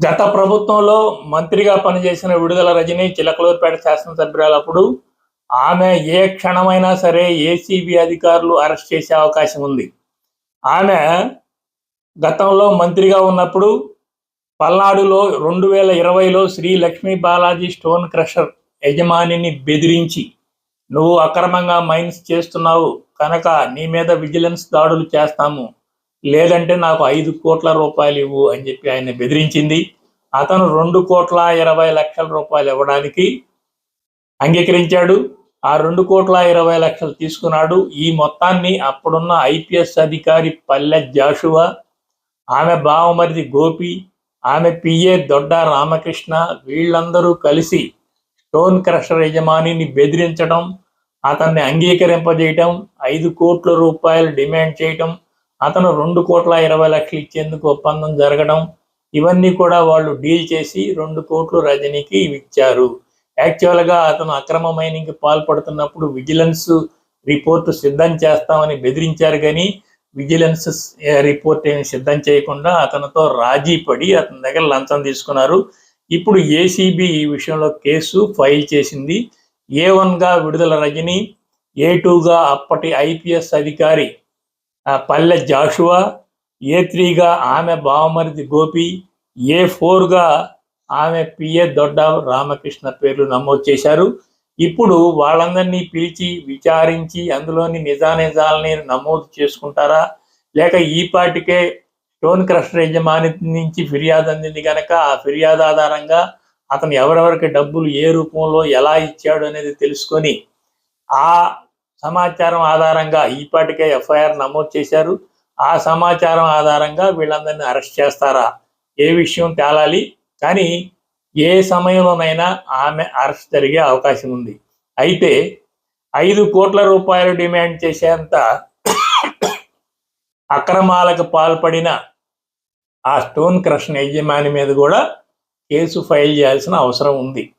గత ప్రభుత్వంలో మంత్రిగా పనిచేసిన విడుదల రజని చిలకలూరుపేట శాసనసభ్యురాలప్పుడు ఆమె ఏ క్షణమైనా సరే ఏసీబీ అధికారులు అరెస్ట్ చేసే అవకాశం ఉంది. ఆమె గతంలో మంత్రిగా ఉన్నప్పుడు పల్నాడులో రెండు వేల ఇరవైలో శ్రీ లక్ష్మీ బాలాజీ స్టోన్ క్రషర్ యజమానిని బెదిరించి నువ్వు అక్రమంగా మైన్స్ చేస్తున్నావు కనుక నీ మీద విజిలెన్స్ దాడులు చేస్తాము లేదంటే నాకు ఐదు కోట్ల రూపాయలు ఇవ్వు అని చెప్పి ఆయన బెదిరించింది. అతను రెండు కోట్ల ఇరవై లక్షల రూపాయలు ఇవ్వడానికి అంగీకరించాడు. ఆ రెండు కోట్ల ఇరవై లక్షలు తీసుకున్నాడు. ఈ మొత్తాన్ని అప్పుడున్న ఐపీఎస్ అధికారి పల్లె జాషువా ఆమె బావమరిది గోపి ఆమె పిఏ దొడ్డ రామకృష్ణ వీళ్ళందరూ కలిసి స్టోన్ క్రషర్ యజమానిని బెదిరించడం అతన్ని అంగీకరింపజేయటం ఐదు కోట్ల రూపాయలు డిమాండ్ చేయటం అతను రెండు కోట్ల ఇరవై లక్షలు ఇచ్చేందుకు ఒప్పందం జరగడం ఇవన్నీ కూడా వాళ్ళు డీల్ చేసి రెండు కోట్లు రజనీకి ఇచ్చారు. యాక్చువల్గా అతను అక్రమ మైనింగ్ పాల్పడుతున్నప్పుడు విజిలెన్స్ రిపోర్టు సిద్ధం చేస్తామని బెదిరించారు కానీ విజిలెన్స్ రిపోర్ట్ ఏమి సిద్ధం చేయకుండా అతనితో రాజీ పడి అతని దగ్గర లంచం తీసుకున్నారు. ఇప్పుడు ఏసీబీ ఈ విషయంలో కేసు ఫైల్ చేసింది. ఏ వన్గా విడుదల రజని ఏ టూగా అప్పటి ఐపీఎస్ అధికారి పల్లె జాషువా ఏ త్రీగా ఆమె బావమరిది గోపి ఏ ఫోర్గా ఆమె పిఏ దొడ్డ రామకృష్ణ పేర్లు నమోదు చేశారు. ఇప్పుడు వాళ్ళందరినీ పిలిచి విచారించి అందులోని నిజానిజాలని నమోదు చేసుకుంటారా? లేక ఈ పాటికే స్టోన్ క్రషర్ యజమాని నుంచి ఫిర్యాదు అందింది కనుక ఆ ఫిర్యాదు ఆధారంగా అతను ఎవరెవరికి డబ్బులు ఏ రూపంలో ఎలా ఇచ్చాడు అనేది తెలుసుకొని ఆ సమాచారం ఆధారంగా ఈపాటికే ఎఫ్ఐఆర్ నమోదు చేశారు. ఆ సమాచారం ఆధారంగా వీళ్ళందరినీ అరెస్ట్ చేస్తారా? ఏ విషయం తేలాలి? కానీ ఏ సమయంలోనైనా ఆమె అరెస్ట్ జరిగే అవకాశం ఉంది. అయితే ఐదు కోట్ల రూపాయలు డిమాండ్ చేసేంత అక్రమాలకు పాల్పడిన ఆ స్టోన్ క్రష్ యజమాని మీద కూడా కేసు ఫైల్ చేయాల్సిన అవసరం ఉంది.